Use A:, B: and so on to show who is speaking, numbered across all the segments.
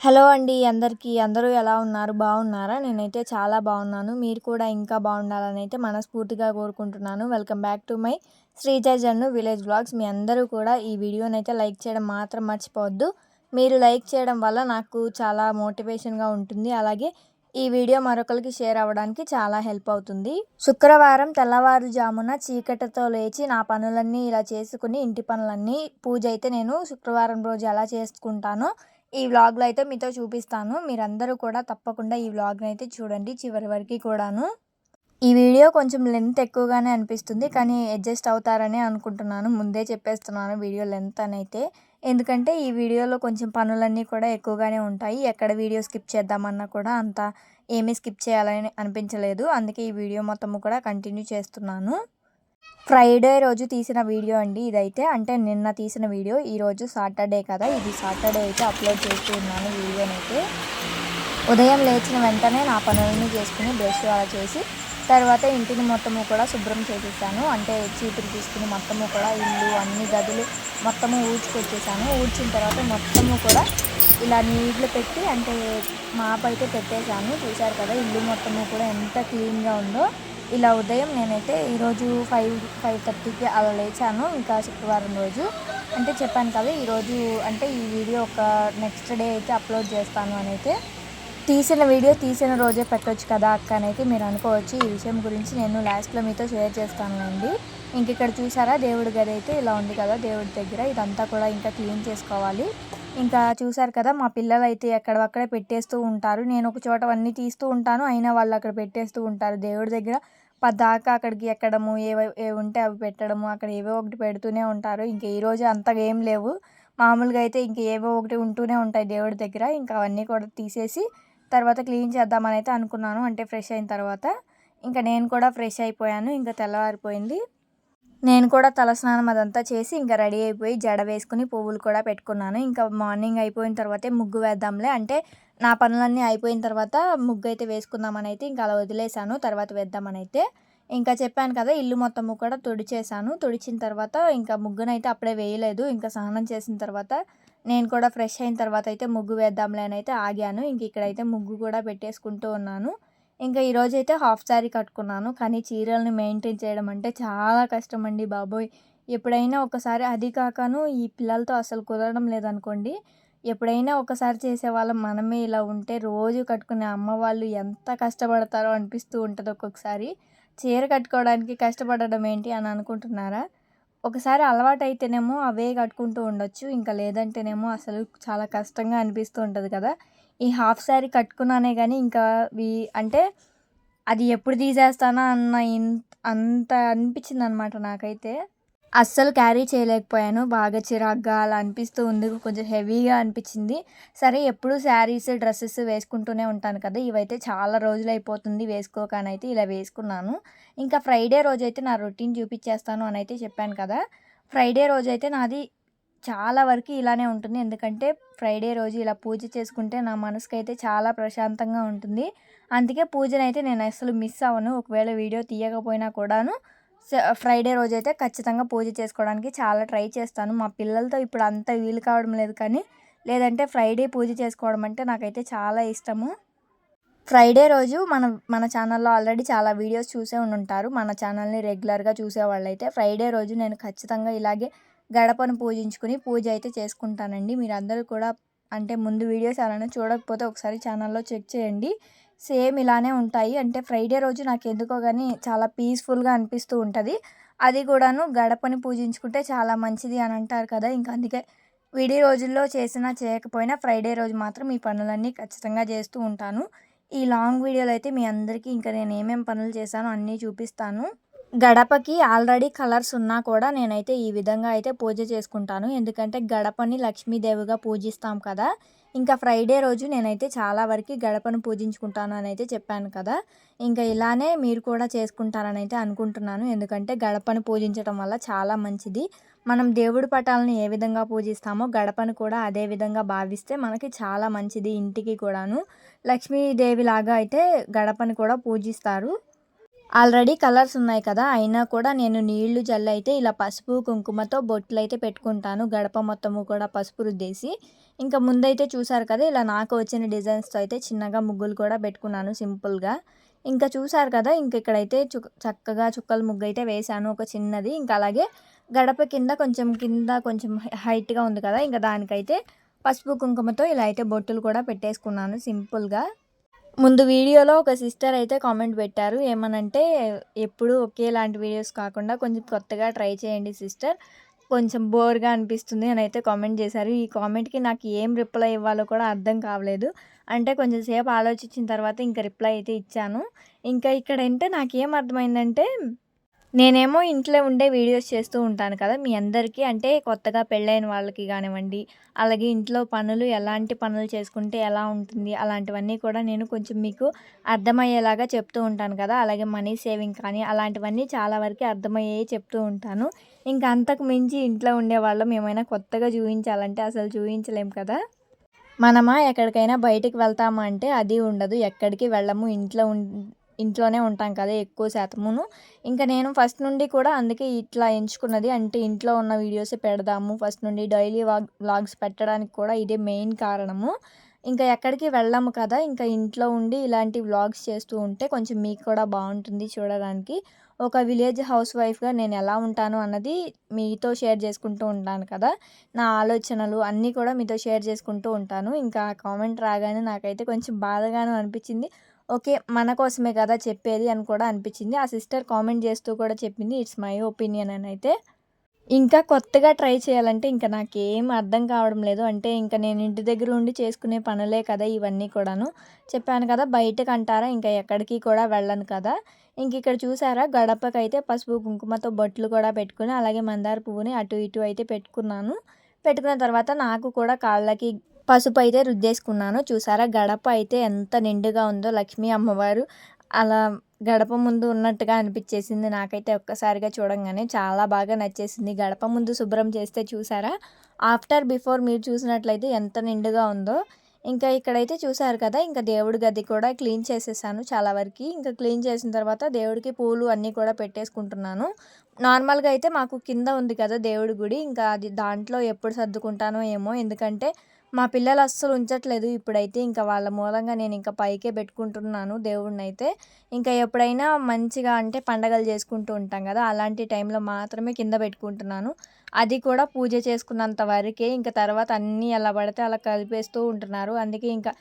A: Hello అండి అందరికీ. అందరూ ఎలా ఉన్నారు? బాగున్నారా? నేనైతే చాలా బాగున్నాను. మీరు కూడా ఇంకా బాగుండాలని అయితే మనస్ఫూర్తిగా కోరుకుంటున్నాను. Welcome back to my Sreeja Jannu village vlogs మీ అందరూ కూడా ఈ వీడియోని అయితే లైక్ చేయడం మాత్రం మర్చిపోవద్దు. మీరు లైక్ చేయడం వల్ల నాకు చాలా మోటివేషన్గా ఉంటుంది. అలాగే ఈ వీడియో మరొకరికి షేర్ అవ్వడానికి చాలా హెల్ప్ అవుతుంది. శుక్రవారం తెల్లవారుజామున చీకటితో లేచి నా పనులన్నీ ఇలా చేసుకుని ఇంటి పనులన్నీ పూజ అయితే నేను శుక్రవారం రోజు ఎలా చేసుకుంటానో ఈ వ్లాగ్లో అయితే మీతో చూపిస్తాను. మీరందరూ కూడా తప్పకుండా ఈ వ్లాగ్ని అయితే చూడండి చివరి వరకు కూడాను. ఈ వీడియో కొంచెం లెంత్ ఎక్కువగానే అనిపిస్తుంది కానీ అడ్జస్ట్ అవుతారని అనుకుంటున్నాను. ముందే చెప్పేస్తున్నాను వీడియో లెంత్ అని అయితే ఎందుకంటే ఈ వీడియోలో కొంచెం పనులన్నీ కూడా ఎక్కువగానే ఉంటాయి. ఎక్కడ వీడియో స్కిప్ చేద్దామన్నా కూడా అంత ఏమీ స్కిప్ చేయాలని అనిపించలేదు. అందుకే ఈ వీడియో మొత్తము కూడా కంటిన్యూ చేస్తున్నాను. ఫ్రైడే రోజు తీసిన వీడియో అండి ఇదైతే. అంటే నిన్న తీసిన వీడియో. ఈరోజు సాటర్డే కదా. ఇది సాటర్డే అయితే అప్లోడ్ చేస్తూ ఉన్నాను వీడియోనైతే. ఉదయం లేచిన వెంటనే నా పనులని చేసుకుని బ్రష్ అలా చేసి తర్వాత ఇంటిని మొత్తము కూడా శుభ్రం చేసేసాను. అంటే చీపులు తీసుకుని మొత్తము కూడా ఇల్లు అన్ని గదులు మొత్తము ఊడ్చుకొచ్చేసాను. ఊడ్చిన తర్వాత మొత్తము కూడా ఇలా నీళ్ళు పెట్టి అంటే మాపైతే పెట్టేశాను. చూశారు కదా ఇల్లు మొత్తము కూడా ఎంత క్లీన్గా ఉందో. ఇలా ఉదయం నేనైతే ఈరోజు ఫైవ్ ఫైవ్ థర్టీకి అలా లేచాను. ఇంకా శుక్రవారం రోజు. అంటే చెప్పాను కదా ఈరోజు అంటే ఈ వీడియో ఒక నెక్స్ట్ డే అయితే అప్లోడ్ చేస్తాను అని అయితే తీసిన వీడియో తీసిన రోజే పెట్టవచ్చు కదా అక్క అయితే మీరు అనుకోవచ్చు. ఈ విషయం గురించి నేను లాస్ట్లో మీతో షేర్ చేస్తాను అండి ఇంక ఇక్కడ చూసారా దేవుడి గది అయితే ఇలా ఉంది కదా దేవుడి దగ్గర. ఇదంతా కూడా ఇంకా క్లీన్ చేసుకోవాలి. ఇంకా చూసారు కదా మా పిల్లలు అయితే ఎక్కడక్కడే పెట్టేస్తూ ఉంటారు. నేను ఒక చోట అన్నీ తీస్తూ ఉంటాను. అయినా వాళ్ళు అక్కడ పెట్టేస్తూ ఉంటారు దేవుడి దగ్గర. పద్దాకా అక్కడికి ఎక్కడము ఏవో ఏ ఉంటే అవి పెట్టడము అక్కడ ఏవో ఒకటి పెడుతూనే ఉంటారు. ఇంకా ఈరోజు అంతగా ఏం లేవు. మామూలుగా అయితే ఇంక ఏవో ఒకటి ఉంటూనే ఉంటాయి దేవుడి దగ్గర. ఇంకా అవన్నీ కూడా తీసేసి తర్వాత క్లీన్ చేద్దామని అయితే అనుకున్నాను. అంటే ఫ్రెష్ అయిన తర్వాత. ఇంకా నేను కూడా ఫ్రెష్ అయిపోయాను. ఇంకా తెల్లవారిపోయింది. నేను కూడా తలస్నానం అదంతా చేసి ఇంకా రెడీ అయిపోయి జడ వేసుకుని పువ్వులు కూడా పెట్టుకున్నాను. ఇంకా మార్నింగ్ అయిపోయిన తర్వాతే ముగ్గు వేద్దాంలే. అంటే నా పనులన్నీ అయిపోయిన తర్వాత ముగ్గు అయితే వేసుకుందామని అయితే ఇంకా అలా వదిలేశాను. తర్వాత వేద్దామని అయితే ఇంకా చెప్పాను కదా ఇల్లు మొత్తము కూడా తుడిచేసాను తుడిచిన తర్వాత ఇంకా ముగ్గునైతే అప్పుడే వేయలేదు. ఇంకా స్నానం చేసిన తర్వాత నేను కూడా ఫ్రెష్ అయిన తర్వాత అయితే ముగ్గు వేద్దాంలే అని అయితే ఆగాను. ఇంక ఇక్కడైతే ముగ్గు కూడా పెట్టేసుకుంటూ ఉన్నాను. ఇంకా ఈరోజైతే హాఫ్ శారీ కట్టుకున్నాను. కానీ చీరల్ని మెయింటైన్ చేయడం అంటే చాలా కష్టం అండి బాబోయ్. ఎప్పుడైనా ఒకసారి అది కాకను ఈ పిల్లలతో అసలు కుదరడం లేదనుకోండి. ఎప్పుడైనా ఒకసారి చేసేవాళ్ళం మనమే ఇలా ఉంటే రోజు కట్టుకునే అమ్మ వాళ్ళు ఎంత కష్టపడతారో అనిపిస్తూ ఉంటుంది ఒక్కొక్కసారి. చీర కట్టుకోవడానికి కష్టపడడం ఏంటి అని అనుకుంటున్నారా? ఒకసారి అలవాటు అయితేనేమో అవే కట్టుకుంటూ ఉండొచ్చు. ఇంకా లేదంటేనేమో అసలు చాలా కష్టంగా అనిపిస్తూ ఉంటుంది కదా. ఈ హాఫ్ శారీ కట్టుకున్నానే కానీ ఇంకా అంటే అది ఎప్పుడు తీసేస్తానా అన్న అంత అనిపించింది అనమాట నాకైతే. అస్సలు క్యారీ చేయలేకపోయాను. బాగా చిరాగ్గా అలా అనిపిస్తూ ఉంది. కొంచెం హెవీగా అనిపించింది. సరే ఎప్పుడు శారీస్ డ్రెస్సెస్ వేసుకుంటూనే ఉంటాను కదా. ఇవైతే చాలా రోజులు అయిపోతుంది వేసుకోకనైతే ఇలా వేసుకున్నాను. ఇంకా ఫ్రైడే రోజైతే నా రొటీన్ చూపించేస్తాను అని అయితే చెప్పాను కదా. ఫ్రైడే రోజైతే నాది చాలా వరకు ఇలానే ఉంటుంది. ఎందుకంటే ఫ్రైడే రోజు ఇలా పూజ చేసుకుంటే నా మనసుకు అయితే చాలా ప్రశాంతంగా ఉంటుంది. అందుకే పూజనైతే నేను అసలు మిస్ అవ్వను. ఒకవేళ వీడియో తీయకపోయినా కూడాను ఫ్రైడే రోజు అయితే ఖచ్చితంగా పూజ చేసుకోవడానికి చాలా ట్రై చేస్తాను. మా పిల్లలతో ఇప్పుడు అంత వీలు కావడం లేదు కానీ లేదంటే ఫ్రైడే పూజ చేసుకోవడం అంటే నాకైతే చాలా ఇష్టము. ఫ్రైడే రోజు మన మన ఛానల్లో ఆల్రెడీ చాలా వీడియోస్ చూసే ఉంటారు మన ఛానల్ని రెగ్యులర్గా చూసేవాళ్ళు అయితే ఫ్రైడే రోజు నేను ఖచ్చితంగా ఇలాగే గడపను పూజించుకుని పూజ అయితే చేసుకుంటానండి. మీరు అందరూ కూడా అంటే ముందు వీడియోస్ అలానే చూడకపోతే ఒకసారి ఛానల్లో చెక్ చేయండి. సేమ్ ఇలానే ఉంటాయి. అంటే ఫ్రైడే రోజు నాకు ఎందుకో కానీ చాలా పీస్ఫుల్గా అనిపిస్తూ ఉంటుంది. అది కూడాను గడపని పూజించుకుంటే చాలా మంచిది అని అంటారు కదా! ఇంకా అందుకే విడి రోజుల్లో చేసినా చేయకపోయినా ఫ్రైడే రోజు మాత్రం ఈ పనులన్నీ ఖచ్చితంగా చేస్తూ ఉంటాను. ఈ లాంగ్ వీడియోలో అయితే మీ అందరికీ ఇంకా నేను ఏమేమి పనులు చేశానో అన్నీ చూపిస్తాను. గడపకి ఆల్రెడీ కలర్స్ ఉన్నా కూడా నేనైతే ఈ విధంగా అయితే పూజ చేసుకుంటాను. ఎందుకంటే గడపని లక్ష్మీదేవిగా పూజిస్తాం కదా. ఇంకా ఫ్రైడే రోజు నేనైతే చాలా వరకు గడపను పూజించుకుంటాను అని అయితే చెప్పాను కదా. ఇంకా ఇలానే మీరు కూడా చేసుకుంటారని అయితే అనుకుంటున్నాను. ఎందుకంటే గడపను పూజించడం వల్ల చాలా మంచిది. మనం దేవుడి పటాలను ఏ విధంగా పూజిస్తామో గడపను కూడా అదే విధంగా భావిస్తే మనకి చాలా మంచిది ఇంటికి కూడాను. లక్ష్మీదేవి లాగా అయితే గడపని కూడా పూజిస్తారు. ఆల్రెడీ కలర్స్ ఉన్నాయి కదా అయినా కూడా నేను నీళ్ళు జల్లు అయితే ఇలా పసుపు కుంకుమతో బొట్లు అయితే పెట్టుకుంటాను. గడప మొత్తము కూడా పసుపు రుద్దేసి. ఇంకా ముందైతే చూసారు కదా ఇలా నాకు వచ్చిన డిజైన్స్తో అయితే చిన్నగా ముగ్గులు కూడా పెట్టుకున్నాను సింపుల్గా. ఇంకా చూసారు కదా ఇంక ఇక్కడైతే చు చక్కగా చుక్కల ముగ్గు అయితే వేశాను ఒక చిన్నది. ఇంకా అలాగే గడప కింద కొంచెం కింద కొంచెం హైట్గా ఉంది కదా ఇంకా దానికైతే పసుపు కుంకుమతో ఇలా అయితే బొట్టులు కూడా పెట్టేసుకున్నాను సింపుల్గా. ముందు వీడియోలో ఒక సిస్టర్ అయితే కామెంట్ పెట్టారు. ఏమనంటే ఎప్పుడు ఒకేలాంటి వీడియోస్ కాకుండా కొంచెం కొత్తగా ట్రై చేయండి సిస్టర్ కొంచెం బోర్గా అనిపిస్తుంది అని అయితే కామెంట్ చేశారు. ఈ కామెంట్కి నాకు ఏం రిప్లై ఇవ్వాలో కూడా అర్థం కావలేదు. అంటే కొంచెం సేపు ఆలోచించిన తర్వాత ఇంకా రిప్లై అయితే ఇచ్చాను. ఇంకా ఇక్కడ అంటే నాకేం అర్థమైందంటే నేనేమో ఇంట్లో ఉండే వీడియోస్ చేస్తూ ఉంటాను కదా మీ అందరికీ. అంటే కొత్తగా పెళ్ళైన వాళ్ళకి కానివ్వండి అలాగే ఇంట్లో పనులు ఎలాంటి పనులు చేసుకుంటే ఎలా ఉంటుంది అలాంటివన్నీ కూడా నేను కొంచెం మీకు అర్థమయ్యేలాగా చెప్తూ ఉంటాను కదా. అలాగే మనీ సేవింగ్ కానీ అలాంటివన్నీ చాలా వరకు అర్థమయ్యే చెప్తూ ఉంటాను. ఇంకా అంతకు మించి ఇంట్లో ఉండే వాళ్ళం ఏమైనా కొత్తగా చూపించాలంటే అసలు చూపించలేం కదా. మనమా ఎక్కడికైనా బయటికి వెళ్తామా అంటే అది ఉండదు. ఎక్కడికి వెళ్ళము ఇంట్లో ఇంట్లోనే ఉంటాం కదా ఎక్కువ శాతమును. ఇంకా నేను ఫస్ట్ నుండి కూడా అందుకే ఇట్లా ఎంచుకున్నది. అంటే ఇంట్లో ఉన్న వీడియోస్ పెడదాము. ఫస్ట్ నుండి డైలీ వ్లాగ్స్ పెట్టడానికి కూడా ఇదే మెయిన్ కారణము. ఇంకా ఎక్కడికి వెళ్ళాము కదా. ఇంకా ఇంట్లో ఉండి ఇలాంటి వ్లాగ్స్ చేస్తూ ఉంటే కొంచెం మీకు కూడా బాగుంటుంది చూడడానికి. ఒక విలేజ్ హౌస్ వైఫ్గా నేను ఎలా ఉంటాను అన్నది మీతో షేర్ చేసుకుంటూ ఉంటాను కదా. నా ఆలోచనలు అన్నీ కూడా మీతో షేర్ చేసుకుంటూ ఉంటాను. ఇంకా కామెంట్ రాగానే నాకైతే కొంచెం బాధగాను అనిపించింది. ఓకే మన కోసమే కదా చెప్పేది అని కూడా అనిపించింది. ఆ సిస్టర్ కామెంట్ చేస్తూ కూడా చెప్పింది ఇట్స్ మై ఒపీనియన్ అని అయితే. ఇంకా కొత్తగా ట్రై చేయాలంటే ఇంకా నాకేం అర్థం కావడం లేదు. అంటే ఇంకా నేను ఇంటి దగ్గర ఉండి చేసుకునే పనులే కదా ఇవన్నీ కూడాను. చెప్పాను కదా బయటకు అంటారా? ఇంకా ఎక్కడికి కూడా వెళ్ళను కదా. ఇంక ఇక్కడ చూసారా గడపకైతే పసుపు కుంకుమతో బొట్లు కూడా పెట్టుకుని అలాగే మందార పువ్వుని అటు ఇటు అయితే పెట్టుకున్నాను. పెట్టుకున్న తర్వాత నాకు కూడా కాళ్ళకి పసుపు అయితే రుద్దేసుకున్నాను. చూసారా? గడప అయితే ఎంత నిండుగా ఉందో లక్ష్మీ అమ్మవారు. అలా గడప ముందు ఉన్నట్టుగా అనిపించేసింది నాకైతే ఒక్కసారిగా చూడంగానే. చాలా బాగా నచ్చేసింది. గడప ముందు శుభ్రం చేస్తే చూసారా? ఆఫ్టర్ బిఫోర్ మీరు చూసినట్లయితే ఎంత నిండుగా ఉందో. ఇంకా ఇక్కడైతే చూసారు కదా ఇంకా దేవుడి గది కూడా క్లీన్ చేసేసాను చాలా వరకు. ఇంకా క్లీన్ చేసిన తర్వాత దేవుడికి పూలు అన్నీ కూడా పెట్టేసుకుంటున్నాను. నార్మల్గా అయితే మాకు కింద ఉంది కదా దేవుడి గుడి. ఇంకా అది దాంట్లో ఎప్పుడు సర్దుకుంటానో ఏమో. ఎందుకంటే మా పిల్లలు అస్సలు ఉంచట్లేదు. ఇప్పుడైతే ఇంకా వాళ్ళ మూలంగా నేను ఇంకా పైకే పెట్టుకుంటున్నాను దేవుడిని అయితే ఇంకా ఎప్పుడైనా మంచిగా అంటే పండగలు చేసుకుంటూ ఉంటాం కదా అలాంటి టైంలో మాత్రమే కింద పెట్టుకుంటున్నాను. అది కూడా పూజ చేసుకున్నంత వరకే ఇంకా తర్వాత అన్నీ ఎలా పడితే అలా కలిపేస్తూ ఉంటున్నారు. అందుకే ఇంకా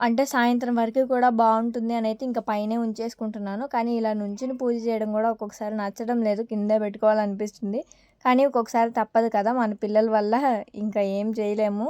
A: అంటే సాయంత్రం వరకు కూడా బాగుంటుంది అని అయితే ఇంకా పైనే ఉంచేసుకుంటున్నాను. కానీ ఇలా నుంచుని పూజ చేయడం కూడా ఒక్కొక్కసారి నచ్చడం లేదు కిందే పెట్టుకోవాలనిపిస్తుంది. కానీ ఒక్కొక్కసారి తప్పదు కదా మన పిల్లల వల్ల ఇంకా ఏం చేయలేము.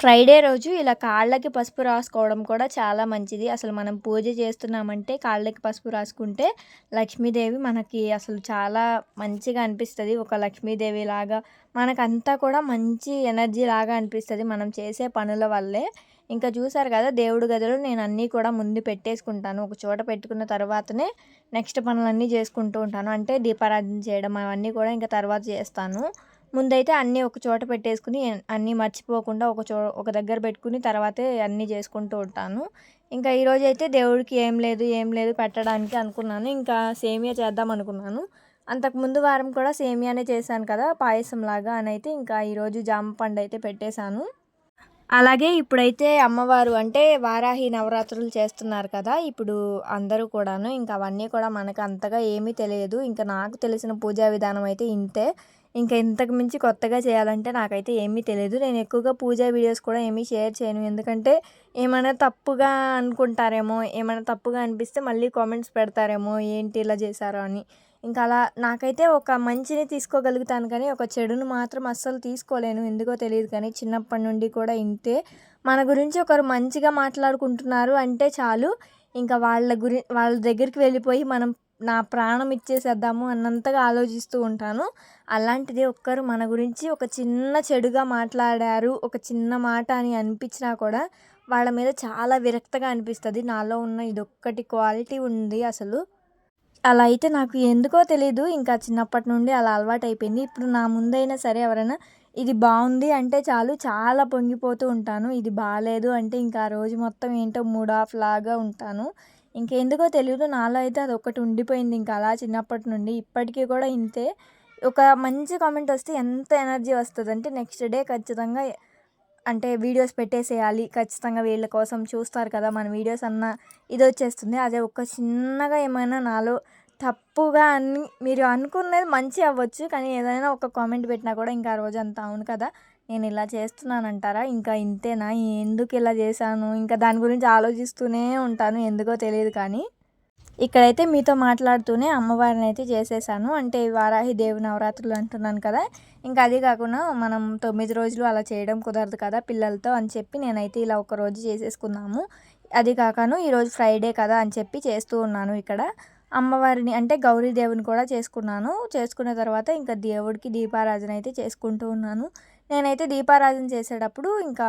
A: ఫ్రైడే రోజు ఇలా కాళ్ళకి పసుపు రాసుకోవడం కూడా చాలా మంచిది. అసలు మనం పూజ చేస్తున్నామంటే కాళ్ళకి పసుపు రాసుకుంటే లక్ష్మీదేవి మనకి అసలు చాలా మంచిగా అనిపిస్తుంది. ఒక లక్ష్మీదేవి లాగా మనకంతా కూడా మంచి ఎనర్జీ లాగా అనిపిస్తుంది మనం చేసే పనుల వల్లే. ఇంకా చూసారు కదా దేవుడి గదిలో నేను అన్నీ కూడా ముందు పెట్టేసుకుంటాను. ఒక చోట పెట్టుకున్న తర్వాతనే నెక్స్ట్ పనులన్నీ చేసుకుంటూ ఉంటాను. అంటే దీపారాధన చేయడం అవన్నీ కూడా ఇంకా తర్వాత చేస్తాను. ముందైతే అన్నీ ఒక చోట పెట్టేసుకుని అన్నీ మర్చిపోకుండా ఒక చో ఒక దగ్గర పెట్టుకుని తర్వాతే అన్నీ చేసుకుంటూ ఉంటాను. ఇంకా ఈరోజు అయితే దేవుడికి ఏం లేదు ఏం లేదు పెట్టడానికి అనుకున్నాను. ఇంకా సేమియా చేద్దాం అనుకున్నాను. అంతకుముందు వారం కూడా సేమియానే చేశాను కదా పాయసం లాగా అని అయితే ఇంకా ఈరోజు జామ పండు అయితే పెట్టేశాను. అలాగే ఇప్పుడైతే అమ్మవారు అంటే వారాహి నవరాత్రులు చేస్తున్నారు కదా ఇప్పుడు అందరూ కూడాను. ఇంకా అవన్నీ కూడా మనకు అంతగా ఏమీ తెలియదు. ఇంకా నాకు తెలిసిన పూజా విధానం అయితే ఇంతే. ఇంకా ఇంతకు మించి కొత్తగా చేయాలంటే నాకైతే ఏమీ తెలియదు నేను ఎక్కువగా పూజా వీడియోస్ కూడా ఏమీ షేర్ చేయను. ఎందుకంటే ఏమైనా తప్పుగా అనుకుంటారేమో ఏమైనా తప్పుగా అనిపిస్తే మళ్ళీ కామెంట్స్ పెడతారేమో ఏంటి ఇలా చేశారో అని. ఇంకా అలా నాకైతే ఒక మంచిని తీసుకోగలుగుతాను కానీ ఒక చెడును మాత్రం అస్సలు తీసుకోలేను. ఎందుకో తెలియదు కానీ చిన్నప్పటి నుండి కూడా ఇంతే. మన గురించి ఒకరు మంచిగా మాట్లాడుకుంటున్నారు అంటే చాలు. ఇంకా వాళ్ళ గురి వాళ్ళ దగ్గరికి వెళ్ళిపోయి మనం నా ప్రాణం ఇచ్చేసేద్దాము అన్నంతగా ఆలోచిస్తూ ఉంటాను. అలాంటిది ఒక్కరు మన గురించి ఒక చిన్న చెడుగా మాట్లాడారు ఒక చిన్న మాట అని అనిపించినా కూడా వాళ్ళ మీద చాలా విరక్తగా అనిపిస్తుంది. నాలో ఉన్న ఇదొక్కటి క్వాలిటీ ఉంది అసలు. అలా అయితే నాకు ఎందుకో తెలియదు ఇంకా చిన్నప్పటి నుండి అలా అలవాటు అయిపోయింది ఇప్పుడు నా ముందైనా సరే ఎవరైనా ఇది బాగుంది అంటే చాలు చాలా పొంగిపోతూ ఉంటాను. ఇది బాగాలేదు అంటే ఇంకా ఆ రోజు మొత్తం ఏంటో మూడ్ ఆఫ్ లాగా ఉంటాను. ఇంకెందుకో తెలియదు నాలో అయితే అది ఒకటి ఉండిపోయింది ఇంకా అలా చిన్నప్పటి నుండి. ఇప్పటికీ కూడా ఇంతే. ఒక మంచి కామెంట్ వస్తే ఎంత ఎనర్జీ వస్తుంది అంటే నెక్స్ట్ డే ఖచ్చితంగా అంటే వీడియోస్ పెట్టేసేయాలి. ఖచ్చితంగా వీళ్ళ కోసం చూస్తారు కదా మన వీడియోస్ అన్న ఇది వచ్చేస్తుంది. అదే ఒక చిన్నగా ఏమైనా నాలో తప్పుగా అని మీరు అనుకున్నది మంచి అవ్వచ్చు. కానీ ఏదైనా ఒక కామెంట్ పెట్టినా కూడా ఇంకా ఆ రోజు అంతా అవును కదా. నేను ఇలా చేస్తున్నానంటారా? ఇంకా ఇంతేనా? ఎందుకు ఇలా చేశాను? ఇంకా దాని గురించి ఆలోచిస్తూనే ఉంటాను ఎందుకో తెలియదు కానీ. ఇక్కడైతే మీతో మాట్లాడుతూనే అమ్మవారిని అయితే చేసేసాను. అంటే వారాహి దేవి నవరాత్రులు అంటున్నాను కదా. ఇంకా అది కాకుండా మనం తొమ్మిది రోజులు అలా చేయడం కుదరదు కదా పిల్లలతో అని చెప్పి నేనైతే ఇలా ఒక రోజు చేసేసుకున్నాము. అది కాకను ఈరోజు ఫ్రైడే కదా అని చెప్పి చేస్తూ ఉన్నాను ఇక్కడ. అమ్మవారిని అంటే గౌరీదేవిని కూడా చేసుకున్నాను. చేసుకున్న తర్వాత ఇంకా దేవుడికి దీపారాధన అయితే చేసుకుంటూ ఉన్నాను. నేనైతే దీపారాధన చేసేటప్పుడు ఇంకా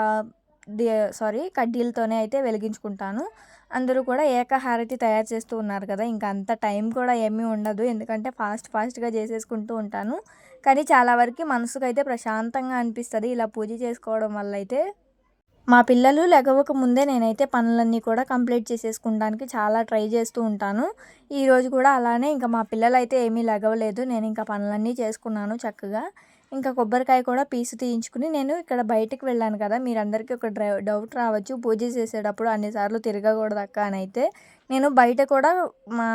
A: సారీ కడ్డీలతోనే అయితే వెలిగించుకుంటాను. అందరూ కూడా ఏకహారతి తయారు చేస్తూ ఉన్నారు కదా ఇంకా అంత టైం కూడా ఏమీ ఉండదు. ఎందుకంటే ఫాస్ట్ ఫాస్ట్గా చేసేసుకుంటూ ఉంటాను. కానీ చాలా వరకు మనసుకు అయితే ప్రశాంతంగా అనిపిస్తుంది ఇలా పూజ చేసుకోవడం వల్ల అయితే. మా పిల్లలు లెగవక ముందే నేనైతే పనులన్నీ కూడా కంప్లీట్ చేసేసుకోవడానికి చాలా ట్రై చేస్తూ ఉంటాను. ఈరోజు కూడా అలానే ఇంకా మా పిల్లలు అయితే ఏమీ లెగవలేదు. నేను ఇంకా పనులన్నీ చేసుకున్నాను చక్కగా. ఇంకా కొబ్బరికాయ కూడా పీసు తీయించుకుని నేను ఇక్కడ బయటకు వెళ్ళాను కదా మీరందరికీ ఒక డ్రై డౌట్ రావచ్చు. పూజ చేసేటప్పుడు అన్నిసార్లు తిరగకూడదు అక్క అని అయితే నేను బయట కూడా మా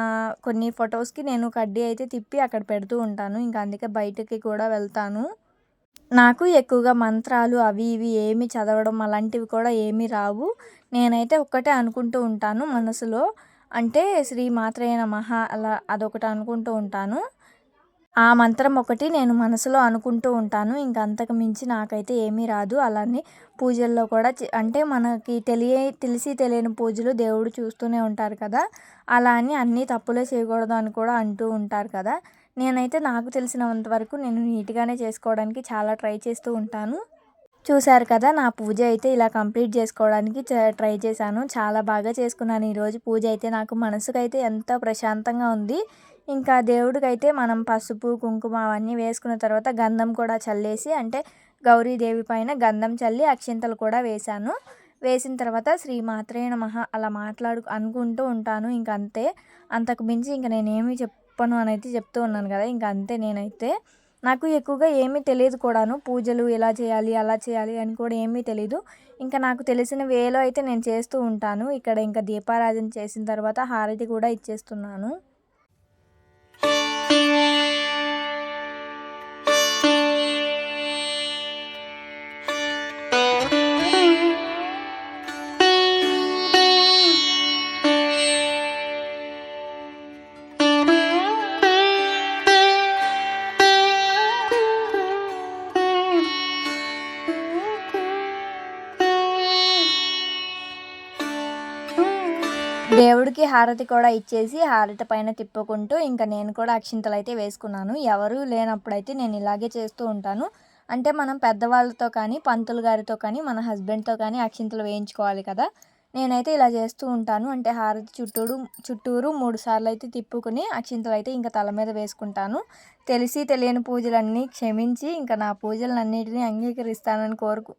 A: కొన్ని ఫొటోస్కి నేను కడ్డీ అయితే తిప్పి అక్కడ పెడుతూ ఉంటాను. ఇంకా అందుకే బయటకి కూడా వెళ్తాను. నాకు ఎక్కువగా మంత్రాలు అవి ఇవి ఏమి చదవడం అలాంటివి కూడా ఏమీ రావు. నేనైతే ఒక్కటే అనుకుంటూ ఉంటాను మనసులో. అంటే శ్రీ మాత్రేయ మహా అలా అదొకటి అనుకుంటూ ఉంటాను. ఆ మంత్రం ఒకటి నేను మనసులో అనుకుంటూ ఉంటాను. ఇంక అంతకు మించి నాకైతే ఏమీ రాదు. అలానే పూజల్లో కూడా అంటే మనకి తెలియ తెలిసి తెలియని పూజలు దేవుడు చూస్తూనే ఉంటారు కదా. అలా అని అన్నీ తప్పులే చేయకూడదు అని కూడా అంటూ ఉంటారు కదా. నేనైతే నాకు తెలిసినంత వరకు నేను నీట్గానే చేసుకోవడానికి చాలా ట్రై చేస్తూ ఉంటాను. చూశారు కదా నా పూజ అయితే ఇలా కంప్లీట్ చేసుకోవడానికి ట్రై చేశాను. చాలా బాగా చేసుకున్నాను. ఈరోజు పూజ అయితే నాకు మనసుకైతే ఎంతో ప్రశాంతంగా ఉంది. ఇంకా దేవుడికైతే మనం పసుపు కుంకుమ అవన్నీ వేసుకున్న తర్వాత గంధం కూడా చల్లేసి అంటే గౌరీదేవి పైన గంధం చల్లి అక్షింతలు కూడా వేశాను. వేసిన తర్వాత శ్రీ మాత్రే నమః అలా మాట్లాడు అనుకుంటూ ఉంటాను. ఇంక అంతే. అంతకు మించి ఇంక నేనేమి చెప్పను అని అయితే చెప్తూ ఉన్నాను కదా ఇంక అంతే నేనైతే. నాకు ఎక్కువగా ఏమీ తెలియదు కూడాను. పూజలు ఎలా చేయాలి అలా చేయాలి అని కూడా ఏమీ తెలియదు ఇంకా నాకు తెలిసిన వేలో అయితే నేను చేస్తూ ఉంటాను. ఇక్కడ ఇంకా దీపారాధన చేసిన తర్వాత హారతి కూడా ఇచ్చేస్తున్నాను. హారతి కూడా ఇచ్చేసి హారతి పైన తిప్పుకుంటూ ఇంకా నేను కూడా అక్షింతలు అయితే వేసుకున్నాను. ఎవరు లేనప్పుడైతే నేను ఇలాగే చేస్తూ ఉంటాను. అంటే మనం పెద్దవాళ్ళతో కానీ పంతులు గారితో కానీ మన హస్బెండ్తో కానీ అక్షింతలు వేయించుకోవాలి కదా. నేనైతే ఇలా చేస్తూ ఉంటాను. అంటే హారతి చుట్టూరు చుట్టూరు మూడు సార్లు అయితే తిప్పుకుని అక్షింతలు అయితే ఇంకా తల మీద వేసుకుంటాను. తెలిసి తెలియని పూజలన్నీ క్షమించి ఇంకా నా పూజలన్నింటినీ అంగీకరిస్తానని కోరుకు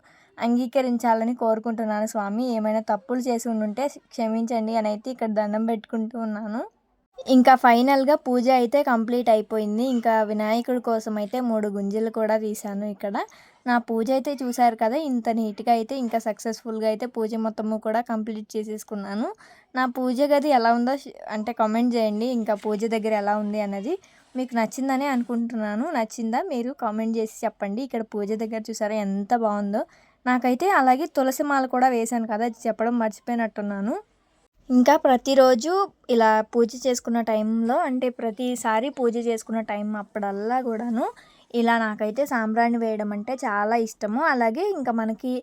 A: అంగీకరించాలని కోరుకుంటున్నాను స్వామి. ఏమైనా తప్పులు చేసి ఉంటే క్షమించండి అని అయితే ఇక్కడ దండం పెట్టుకుంటూ ఉన్నాను. ఇంకా ఫైనల్గా పూజ అయితే కంప్లీట్ అయిపోయింది. ఇంకా వినాయకుడి కోసం అయితే మూడు గుంజలు కూడా తీశాను ఇక్కడ. నా పూజ అయితే చూశారు కదా ఇంత నీట్గా అయితే ఇంకా సక్సెస్ఫుల్గా అయితే పూజ మొత్తము కూడా కంప్లీట్ చేసేసుకున్నాను. నా పూజ గది ఎలా ఉందో అంటే కామెంట్ చేయండి. ఇంకా పూజ దగ్గర ఎలా ఉంది అన్నది మీకు నచ్చిందని అనుకుంటున్నాను. నచ్చిందా మీరు కామెంట్ చేసి చెప్పండి. ఇక్కడ పూజ దగ్గర చూసారా ఎంత బాగుందో. నాకైతే అలాగే తులసి మాల కూడా వేశాను కదా చెప్పడం మర్చిపోయినట్టున్నాను. ఇంకా ప్రతిరోజు ఇలా పూజ చేసుకున్న టైంలో అంటే ప్రతిసారి పూజ చేసుకున్న టైం అప్పుడల్లా కూడాను ఇలా నాకైతే సాంబ్రాణి వేయడం అంటే చాలా ఇష్టము. అలాగే ఇంకా మనకి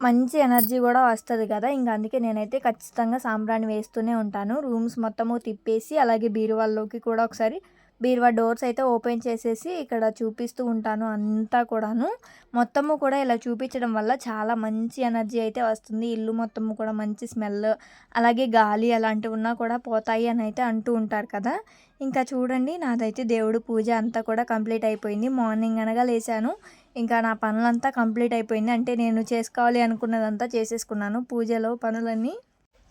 A: మంచి ఎనర్జీ కూడా వస్తుంది కదా ఇంకా అందుకే నేనైతే ఖచ్చితంగా సాంబ్రాణి వేస్తూనే ఉంటాను. రూమ్స్ మొత్తము తిప్పేసి అలాగే బీరువాల్లోకి కూడా ఒకసారి బీరువా డోర్స్ అయితే ఓపెన్ చేసేసి ఇక్కడ చూపిస్తూ ఉంటాను అంతా కూడాను. మొత్తము కూడా ఇలా చూపించడం వల్ల చాలా మంచి ఎనర్జీ అయితే వస్తుంది. ఇల్లు మొత్తము కూడా మంచి స్మెల్ అలాగే గాలి అలాంటివి ఉన్నా కూడా పోతాయి అని అయితే అంటూ ఉంటారు కదా. ఇంకా చూడండి నాదైతే దేవుడు పూజ అంతా కూడా కంప్లీట్ అయిపోయింది. మార్నింగ్ అనగా లేచాను. ఇంకా నా పనులంతా కంప్లీట్ అయిపోయింది. అంటే నేను చేసుకోవాలి అనుకున్నదంతా చేసేసుకున్నాను. పూజలో పనులన్నీ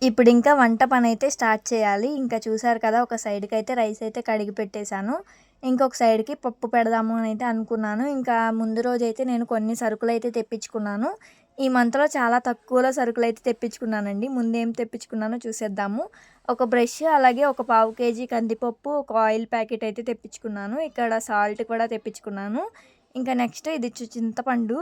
A: ఇప్పుడు ఇంకా వంట పని అయితే స్టార్ట్ చేయాలి. ఇంకా చూసారు కదా ఒక సైడ్కి అయితే రైస్ అయితే కడిగి పెట్టేశాను. ఇంకొక సైడ్కి పప్పు పెడదాము అని అయితే అనుకున్నాను. ఇంకా ముందు రోజు అయితే నేను కొన్ని సరుకులు అయితే తెప్పించుకున్నాను. ఈ మంత్లో చాలా తక్కువలో సరుకులు అయితే తెప్పించుకున్నానండి. ముందేం తెప్పించుకున్నానో చూసేద్దాము. ఒక బ్రష్ అలాగే ఒక పావు కేజీ కందిపప్పు ఒక ఆయిల్ ప్యాకెట్ అయితే తెప్పించుకున్నాను. ఇక్కడ సాల్ట్ కూడా తెప్పించుకున్నాను. ఇంకా నెక్స్ట్ ఇది చింతపండు.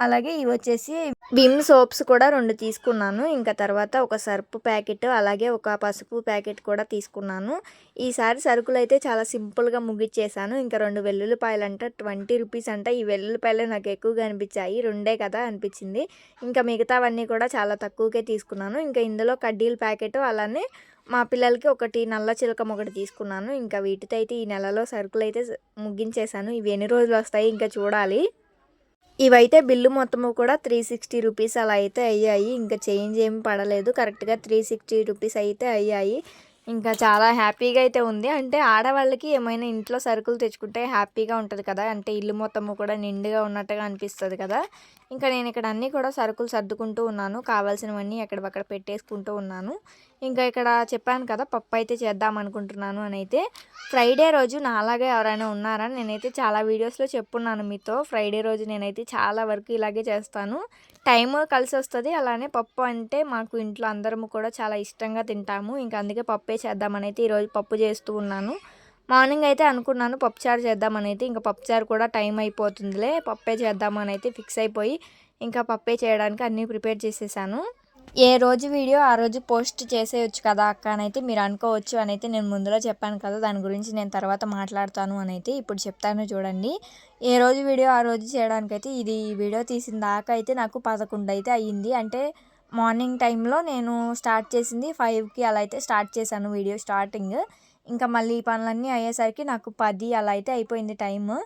A: అలాగే ఇవి వచ్చేసి విమ్ సోప్స్ కూడా రెండు తీసుకున్నాను. ఇంకా తర్వాత ఒక సర్పు ప్యాకెట్ అలాగే ఒక పసుపు ప్యాకెట్ కూడా తీసుకున్నాను. ఈసారి సరుకులు అయితే చాలా సింపుల్గా ముగిచ్చేసాను. ఇంకా రెండు వెల్లుల్లిపాయలు అంటే ట్వంటీ రూపీస్ అంట. ఈ వెల్లుల్లిపాయలు నాకు ఎక్కువగా అనిపించాయి. రెండే కదా అనిపించింది. ఇంకా మిగతావన్నీ కూడా చాలా తక్కువకే తీసుకున్నాను. ఇంకా ఇందులో కడ్డీల ప్యాకెట్ అలానే మా పిల్లలకి ఒకటి నల్ల చిలకం ఒకటి తీసుకున్నాను. ఇంకా వీటితో అయితే ఈ నెలలో సరుకులు అయితే ముగించేశాను ఇవి ఎన్ని రోజులు వస్తాయి ఇంకా చూడాలి. ఇవైతే బిల్లు మొత్తము కూడా త్రీ సిక్స్టీ రూపీస్ అలా అయితే అయ్యాయి. ఇంకా చేంజ్ ఏమి పడలేదు. కరెక్ట్గా త్రీ సిక్స్టీ రూపీస్ అయితే అయ్యాయి. ఇంకా చాలా హ్యాపీగా అయితే ఉంది. అంటే ఆడవాళ్ళకి ఏమైనా ఇంట్లో సరుకులు తెచ్చుకుంటే హ్యాపీగా ఉంటుంది కదా. అంటే ఇల్లు మొత్తము కూడా నిండుగా ఉన్నట్టుగా అనిపిస్తుంది కదా. ఇంకా నేను ఇక్కడ అన్నీ కూడా సరుకులు సర్దుకుంటూ ఉన్నాను. కావాల్సినవన్నీ ఎక్కడక్కడ పెట్టేసుకుంటూ ఉన్నాను. ఇంకా ఇక్కడ చెప్పాను కదా పప్పు అయితే చేద్దాం అనుకుంటున్నాను అని అయితే. ఫ్రైడే రోజు నాలాగే ఎవరైనా ఉన్నారా? నేనైతే చాలా వీడియోస్లో చెప్పున్నాను మీతో. ఫ్రైడే రోజు నేనైతే చాలా వరకు ఇలాగే చేస్తాను. టైం కలిసి వస్తుంది. అలానే పప్పు అంటే మాకు ఇంట్లో అందరము కూడా చాలా ఇష్టంగా తింటాము. ఇంకా అందుకే పప్పే చేద్దామని అయితే ఈరోజు పప్పు చేస్తూ ఉన్నాను. మార్నింగ్ అయితే అనుకున్నాను పప్పుచారు చేద్దామనైతే. ఇంకా పప్పుచారు కూడా టైం అయిపోతుందిలే. పప్పే చేద్దామని అయితే ఫిక్స్ అయిపోయి ఇంకా పప్పే చేయడానికి అన్నీ ప్రిపేర్ చేసేసాను. ఏ రోజు వీడియో ఆ రోజు పోస్ట్ చేసేయచ్చు కదా అక్క అని అయితే మీరు అనుకోవచ్చు అనైతే నేను ముందులో చెప్పాను కదా దాని గురించి నేను తర్వాత మాట్లాడతాను అని అయితే ఇప్పుడు చెప్తాను చూడండి. ఏ రోజు వీడియో ఆ రోజు చేయడానికైతే ఇది వీడియో తీసిన దాకా అయితే నాకు పదకొండు అయితే అయ్యింది. అంటే మార్నింగ్ టైంలో నేను స్టార్ట్ చేసింది ఫైవ్కి అలా అయితే స్టార్ట్ చేశాను వీడియో స్టార్టింగ్. ఇంకా మళ్ళీ ఈ పనులన్నీ అయ్యేసరికి నాకు పది అలా అయితే అయిపోయింది టైము.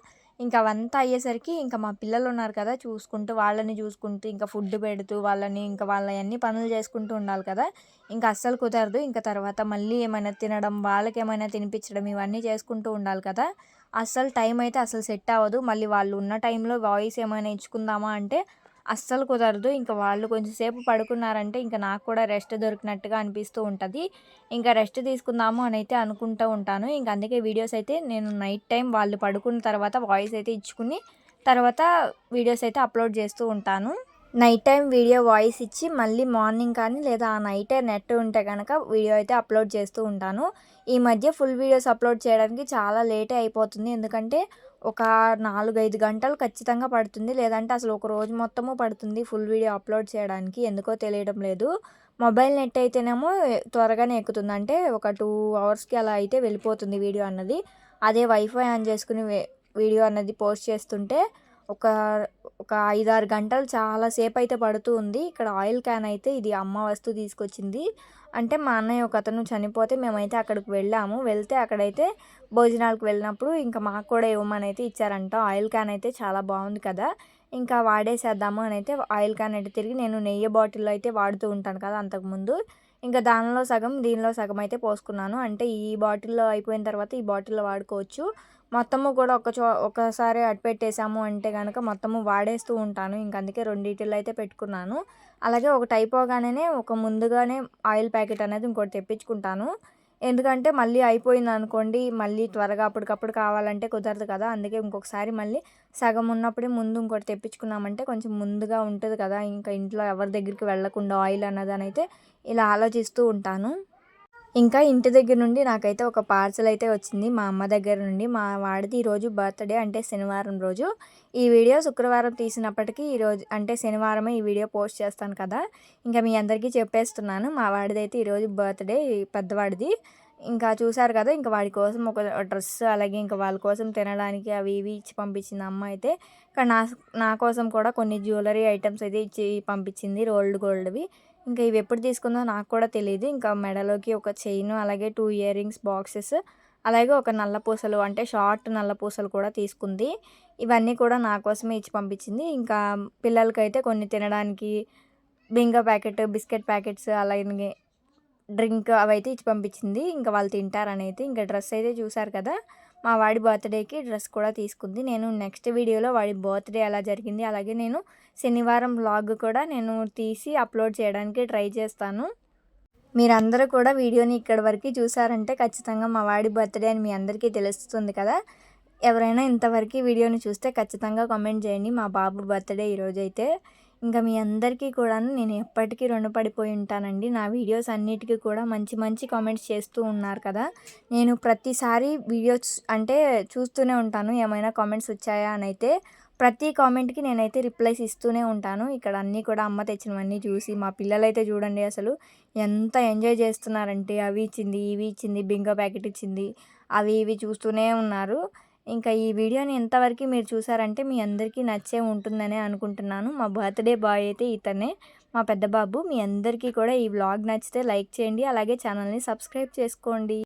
A: ఇంకా అవంతా అయ్యేసరికి ఇంకా మా పిల్లలు ఉన్నారు కదా చూసుకుంటూ వాళ్ళని చూసుకుంటూ ఇంకా ఫుడ్ పెడుతూ వాళ్ళని ఇంకా వాళ్ళ అన్ని పనులు చేసుకుంటూ ఉండాలి కదా. ఇంకా అస్సలు కుదరదు. ఇంకా తర్వాత మళ్ళీ ఏమైనా తినడం వాళ్ళకి ఏమైనా తినిపించడం ఇవన్నీ చేసుకుంటూ ఉండాలి కదా. అస్సలు టైం అయితే అసలు సెట్ అవ్వదు. మళ్ళీ వాళ్ళు ఉన్న టైంలో వాయిస్ ఏమైనా ఇచ్చుకుందామా అంటే అస్సలు కుదరదు. ఇంకా వాళ్ళు కొంచెం సేపు పడుకున్నారంటే ఇంకా నాకు కూడా రెస్ట్ దొరికినట్టుగా అనిపిస్తూ ఉంటుంది. ఇంకా రెస్ట్ తీసుకుందాము అని అయితే అనుకుంటూ ఉంటాను. ఇంకా అందుకే వీడియోస్ అయితే నేను నైట్ టైం వాళ్ళు పడుకున్న తర్వాత వాయిస్ అయితే ఇచ్చుకుని తర్వాత వీడియోస్ అయితే అప్లోడ్ చేస్తూ ఉంటాను. నైట్ టైం వీడియో వాయిస్ ఇచ్చి మళ్ళీ మార్నింగ్ కానీ లేదా ఆ నైటే నెట్ ఉంటే కనుక వీడియో అయితే అప్లోడ్ చేస్తూ ఉంటాను. ఈ మధ్య ఫుల్ వీడియోస్ అప్లోడ్ చేయడానికి చాలా లేటే అయిపోతుంది. ఎందుకంటే ఒక నాలుగైదు గంటలు ఖచ్చితంగా పడుతుంది. లేదంటే అసలు ఒక రోజు మొత్తము పడుతుంది ఫుల్ వీడియో అప్లోడ్ చేయడానికి. ఎందుకో తెలియడం లేదు. మొబైల్ నెట్ అయితేనేమో త్వరగానే ఎక్కుతుంది. అంటే ఒక టూ అవర్స్కి అలా అయితే వెళ్ళిపోతుంది వీడియో అన్నది. అదే వైఫై ఆన్ చేసుకుని వీడియో అన్నది పోస్ట్ చేస్తుంటే ఒక ఒక ఐదారు గంటలు చాలాసేపు అయితే పడుతూ ఉంది. ఇక్కడ ఆయిల్ క్యాన్ అయితే ఇది అమ్మ వస్తువు తీసుకొచ్చింది. అంటే మా అన్నయ్య ఒక అతను చనిపోతే మేమైతే అక్కడికి వెళ్ళాము. వెళ్తే అక్కడైతే భోజనాలకు వెళ్ళినప్పుడు ఇంకా మాకు కూడా ఇవ్వమని అయితే ఇచ్చారంట. ఆయిల్ క్యాన్ అయితే చాలా బాగుంది కదా ఇంకా వాడేసేద్దాము అని అయితే ఆయిల్ క్యాన్ అయితే తిరిగి నేను నెయ్యి బాటిల్లో అయితే వాడుతూ ఉంటాను కదా అంతకుముందు ఇంకా దానిలో సగం దీనిలో సగం అయితే పోసుకున్నాను. అంటే ఈ బాటిల్లో అయిపోయిన తర్వాత ఈ బాటిల్లో వాడుకోవచ్చు. మొత్తము కూడా ఒక చో ఒకసారి అటు పెట్టేసాము అంటే కనుక మొత్తము వాడేస్తూ ఉంటాను. ఇంక అందుకే రెండింటిలో అయితే పెట్టుకున్నాను. అలాగే ఒకటి అయిపోగానే ఒక ముందుగానే ఆయిల్ ప్యాకెట్ అనేది ఇంకోటి తెప్పించుకుంటాను. ఎందుకంటే మళ్ళీ అయిపోయింది అనుకోండి మళ్ళీ త్వరగా అప్పటికప్పుడు కావాలంటే కుదరదు కదా. అందుకే ఇంకొకసారి మళ్ళీ సగం ఉన్నప్పుడే ముందు ఇంకోటి తెప్పించుకున్నామంటే కొంచెం ముందుగా ఉంటుంది కదా. ఇంకా ఇంట్లో ఎవరి దగ్గరికి వెళ్ళకుండా ఆయిల్ అన్నదానైతే అయితే ఇలా ఆలోచిస్తూ ఉంటాను. ఇంకా ఇంటి దగ్గర నుండి నాకైతే ఒక పార్సల్ అయితే వచ్చింది మా అమ్మ దగ్గర నుండి. మా వాడిది ఈరోజు బర్త్డే అంటే శనివారం రోజు. ఈ వీడియో శుక్రవారం తీసినప్పటికీ ఈరోజు అంటే శనివారమే ఈ వీడియో పోస్ట్ చేస్తాను కదా. ఇంకా మీ అందరికీ చెప్పేస్తున్నాను. మా వాడిది అయితే ఈరోజు బర్త్డే పెద్దవాడిది. ఇంకా చూసారు కదా ఇంకా వాడి కోసం ఒక డ్రెస్ అలాగే ఇంకా వాళ్ళ కోసం తినడానికి అవి ఇవి ఇచ్చి పంపించింది అమ్మ అయితే. ఇంకా నా నా కోసం కూడా కొన్ని జ్యువెలరీ ఐటమ్స్ అయితే ఇచ్చి పంపించింది రోల్డ్ గోల్డ్వి. ఇంకా ఇవి ఎప్పుడు తీసుకుందో నాకు కూడా తెలియదు ఇంకా మెడలోకి ఒక చైన్ అలాగే టూ ఇయర్ రింగ్స్ బాక్సెస్ అలాగే ఒక నల్ల పూసలు అంటే షార్ట్ నల్ల పూసలు కూడా తీసుకుంది. ఇవన్నీ కూడా నా కోసమే ఇచ్చి పంపించింది. ఇంకా పిల్లలకైతే కొన్ని తినడానికి బింగ ప్యాకెట్ బిస్కెట్ ప్యాకెట్స్ అలాగే డ్రింక్ అవైతే ఇచ్చి పంపించింది. ఇంకా వాళ్ళు తింటారని అయితే ఇంకా డ్రెస్ అయితే చూసారు కదా. మా వాడి బర్త్డేకి డ్రెస్ కూడా తీసుకుంది. నేను నెక్స్ట్ వీడియోలో వాడి బర్త్డే ఎలా జరిగింది అలాగే నేను శనివారం వ్లాగ్ కూడా నేను తీసి అప్లోడ్ చేయడానికి ట్రై చేస్తాను. మీరందరూ కూడా వీడియోని ఇక్కడి వరకు చూసారంటే ఖచ్చితంగా మా వాడి బర్త్డే అని మీ అందరికీ తెలుస్తుంది కదా. ఎవరైనా ఇంతవరకు వీడియోని చూస్తే ఖచ్చితంగా కామెంట్ చేయండి. మా బాబు బర్త్డే ఈరోజైతే ఇంకా మీ అందరికీ కూడా నేను ఎప్పటికీ రుణపడిపోయి ఉంటానండి. నా వీడియోస్ అన్నిటికీ కూడా మంచి మంచి కామెంట్స్ చేస్తూ ఉన్నారు కదా. నేను ప్రతిసారి వీడియోస్ అంటే చూస్తూనే ఉంటాను. ఏమైనా కామెంట్స్ వచ్చాయా అని అయితే ప్రతి కామెంట్కి నేనైతే రిప్లైస్ ఇస్తూనే ఉంటాను. ఇక్కడ అన్నీ కూడా అమ్మ తెచ్చినవన్నీ చూసి మా పిల్లలైతే చూడండి అసలు ఎంత ఎంజాయ్ చేస్తున్నారంటే అవి ఇచ్చింది ఇవి ఇచ్చింది బింగో ప్యాకెట్ ఇచ్చింది అవి ఇవి చూస్తూనే ఉన్నారు. ఇంకా ఈ వీడియోని ఎంతవరకు మీరు చూసారంటే మీ అందరికీ నచ్చే ఉంటుందనే అనుకుంటున్నాను. మా బర్త్డే బాయ్ అయితే ఇతనే మా పెద్ద బాబు. మీ అందరికీ కూడా ఈ వ్లాగ్ నచ్చితే లైక్ చేయండి. అలాగే ఛానల్ని సబ్స్క్రైబ్ చేసుకోండి.